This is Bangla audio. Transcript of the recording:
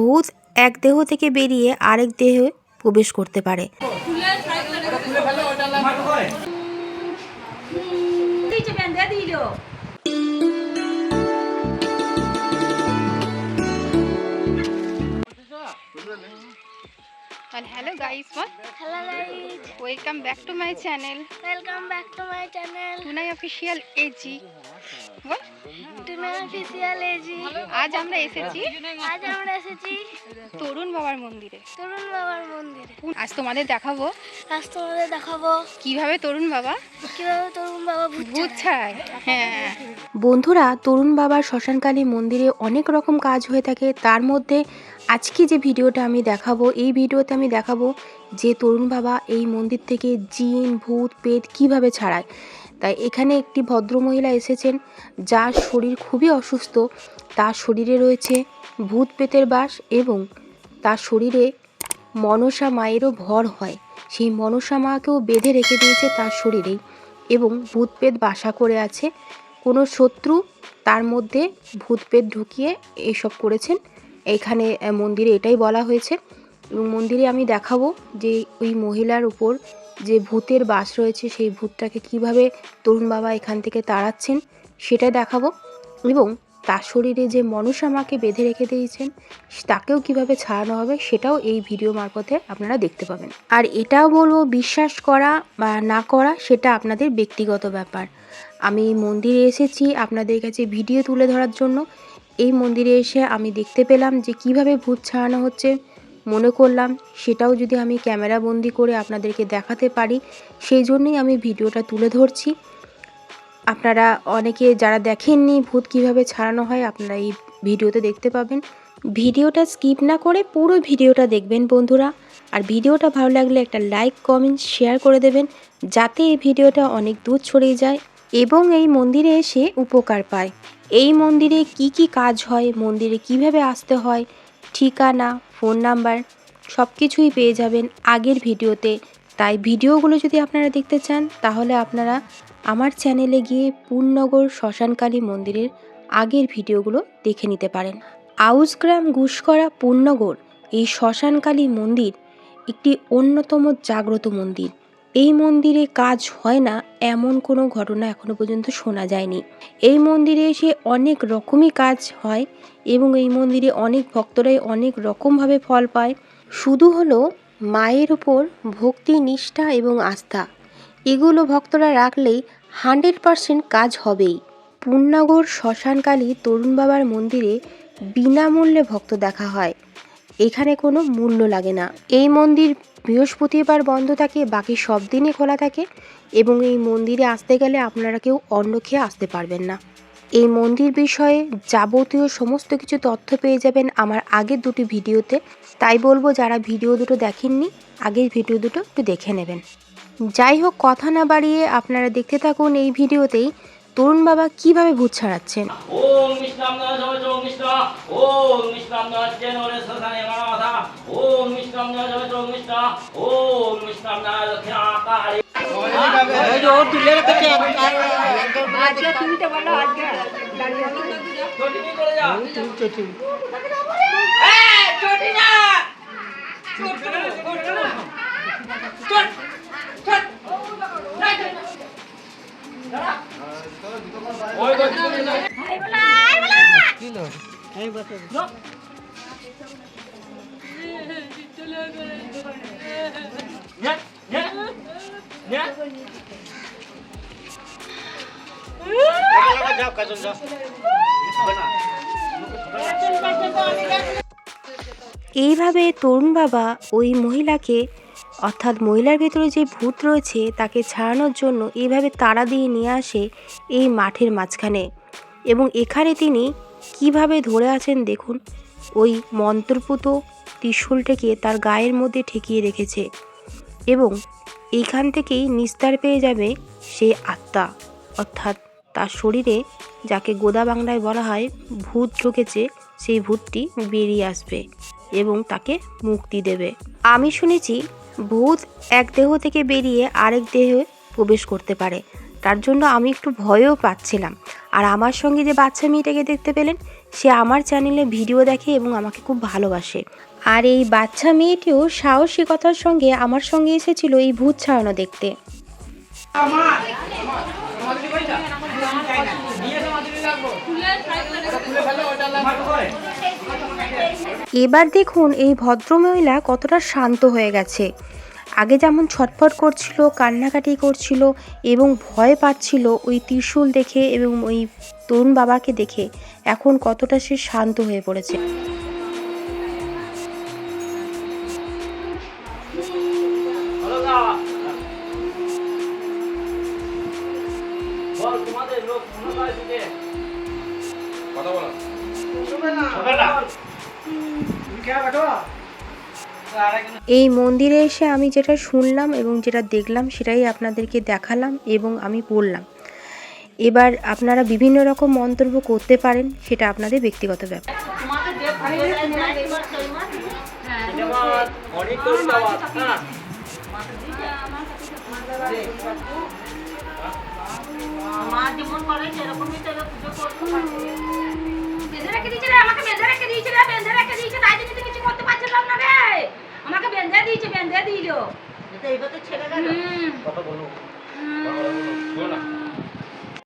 ভূত এক দেহ থেকে বেরিয়ে আরেক দেহে প্রবেশ করতে পারে। Hello guys hello welcome back to my channel welcome back to my আজ আমরা এসেছি। আজ আমরা এসেছি তরুণ বাবার মন্দিরে। তরুণ বাবার মন্দিরে। আজ তোমাদের দেখাবো। আজ তোমাদের দেখাবো। কীভাবে তরুণ বাবা কীভাবে তরুণ বাবা ভূত ভূত ছাড়ায় হ্যাঁ। বন্ধুরা তরুণ বাবার শ্মশানকালী মন্দিরে অনেক রকম কাজ হয়ে থাকে। তার মধ্যে আজকে যে ভিডিওটা আমি দেখাবো এই ভিডিওতে আমি দেখাবো যে তরুণ বাবা এই মন্দির থেকে জিন ভূত পেট কীভাবে ছাড়ায়। তাই এখানে একটি ভদ্রমহিলা এসেছেন, যার শরীর খুবই অসুস্থ। তার শরীরে রয়েছে ভূত পেতের বাস এবং তার শরীরে মনসা মায়েরও ভর হয়। সেই মনসা মাকেও বেঁধে রেখে দিয়েছে তার শরীরেই এবং ভূতপেত বাসা করে আছে। কোনো শত্রু তার মধ্যে ভূতপেত ঢুকিয়ে এইসব করেছেন। এখানে মন্দিরে এটাই বলা হয়েছে। এবং মন্দিরে আমি দেখাবো যে ওই মহিলার উপর যে ভূতের বাস রয়েছে সেই ভূতটাকে কীভাবে তরুণ বাবা এখান থেকে তাড়াচ্ছেন, সেটা দেখাবো। এবং তার শরীরে যে মনসা মাকে বেঁধে রেখে দিয়েছেন, তাকেও কীভাবে ছাড়ানো হবে, সেটাও এই ভিডিও মারফতে আপনারা দেখতে পাবেন। আর এটাও বলব, বিশ্বাস করা বা না করা, সেটা আপনাদের ব্যক্তিগত ব্যাপার। আমি মন্দিরে এসেছি আপনাদের কাছে ভিডিও তুলে ধরার জন্য। এই মন্দিরে এসে আমি দেখতে পেলাম যে কীভাবে ভূত ছাড়ানো হচ্ছে মনে করলাম, সেটাও যদি আমি ক্যামেরা বন্দি করে আপনাদেরকে দেখাতে পারি, সেই জন্যই আমি ভিডিওটা তুলে ধরছি। আপনারা অনেকে যারা দেখেননি ভূত কীভাবে ছাড়ানো হয়, আপনারা এই ভিডিওতে দেখতে পাবেন। ভিডিওটা স্কিপ না করে পুরো ভিডিওটা দেখবেন বন্ধুরা। আর ভিডিওটা ভালো লাগলে একটা লাইক, কমেন্ট, শেয়ার করে দেবেন, যাতে এই ভিডিওটা অনেক দূর ছড়িয়ে যায় এবং এই মন্দিরে এসে উপকার পায়। এই মন্দিরে কি কি কাজ হয়, মন্দিরে কীভাবে আসতে হয়, ঠিকানা ফোন নাম্বার সব কিছুই পেয়ে যাবেন আগের ভিডিওতে। তাই ভিডিওগুলো যদি আপনারা দেখতে চান, তাহলে আপনারা আমার চ্যানেলে গিয়ে পূর্ণনগর শ্মশানকালী মন্দিরের আগের ভিডিওগুলো দেখে নিতে পারেন। আউসগ্রাম গুসকরা পূর্ণগর এই শ্মশানকালী মন্দির একটি অন্যতম জাগ্রত মন্দির। এই মন্দিরে কাজ হয় না, এমন কোনো ঘটনা এখনও পর্যন্ত শোনা যায়নি। এই মন্দিরে এসে অনেক রকমই কাজ হয় এবং এই মন্দিরে অনেক ভক্তরাই অনেক রকমভাবে ফল পায়। শুধু হলো মায়ের উপর ভক্তি, নিষ্ঠা এবং আস্থা। এগুলো ভক্তরা রাখলেই হান্ড্রেড পারসেন্ট কাজ হবেই। পূর্ণাগর শ্মশানকালী তরুণ বাবার মন্দিরে বিনামূল্যে ভক্ত দেখা হয়। এখানে কোনো মূল্য লাগে না। এই মন্দির বৃহস্পতিবার বন্ধ থাকে, বাকি সব দিনই খোলা থাকে এবং এই মন্দিরে আসতে গেলে আপনারা কেউ অন্ন খেয়ে আসতে পারবেন না। এই মন্দির বিষয়ে যাবতীয় সমস্ত কিছু তথ্য পেয়ে যাবেন আমার আগের দুটি ভিডিওতে। তাই বলব, যারা ভিডিও দুটো দেখেননি, আগের ভিডিও দুটো একটু দেখে নেবেন। যাই হোক, কথা না বাড়িয়ে আপনারা দেখতে থাকুন এই ভিডিওতেই। তরুণ বাবা কীভাবে ভূত ছাড়াচ্ছেন? ওম এইভাবে তরুণ বাবা ওই মহিলাকে, অর্থাৎ মহিলার ভেতরে যে ভূত রয়েছে, তাকে ছাড়ানোর জন্য এইভাবে তাড়া দিয়ে নিয়ে আসে এই মাঠের মাঝখানে। এবং এখানে তিনি কীভাবে ধরে আছেন দেখুন। ওই মন্ত্রপুত ত্রিশূলটাকে তার গায়ের মধ্যে ঠেকিয়ে রেখেছে এবং এইখান থেকেই নিস্তার পেয়ে যাবে সেই আত্মা। অর্থাৎ তার শরীরে যাকে গোদা বাংলায় বলা হয় ভূত ঢুকেছে, সেই ভূতটি বেরিয়ে আসবে এবং তাকে মুক্তি দেবে। আমি শুনেছি ভূত এক দেহ থেকে বেরিয়ে আরেক দেহে প্রবেশ করতে পারে। তার জন্য আমি একটু ভয়ও পাচ্ছিলাম। আর আমার সঙ্গে যে বাচ্চা মেয়েটাকে দেখতে পেলেন, সে আমার চ্যানেলে ভিডিও দেখে এবং আমাকে খুব ভালোবাসে। আর এই বাচ্চা মেয়েটিও সাহসিকতার সঙ্গে আমার সঙ্গে এসেছিল এই ভূত ছাড়ানো দেখতে। এবার দেখুন এই ভদ্রমহিলা কতটা শান্ত হয়ে গেছে। আগে যেমন ছটফট করছিল কান্নাকাটি করছিল এবং ভয় পাচ্ছিল ওই ত্রিশূল দেখে এবং ওই তরুণ বাবাকে দেখে এখন কতটা সে শান্ত হয়ে পড়েছে। অলকা বল তোমাদের লোক এই মন্দিরে এসে আমি যেটা শুনলাম এবং যেটা দেখলাম সেটাই আপনাদেরকে দেখালাম এবং আমি বললাম। এবার আপনারা বিভিন্ন রকম মন্তব্য করতে পারেন, সেটা আপনাদের ব্যক্তিগত ব্যাপার। মা যেমন করে সেরকমই তো পুজো করতে বেঁধে রেখে দিয়েছে রে আমাকে বেঁধে রেখে দিয়েছে রে বেঁধে রেখে দিয়েছে তাই জন্য তো কিছু করতে পারছিলাম না রে আমাকে বেঁধে দিল। এইবার তো ছেড়ে গেল। কথা বলো। না।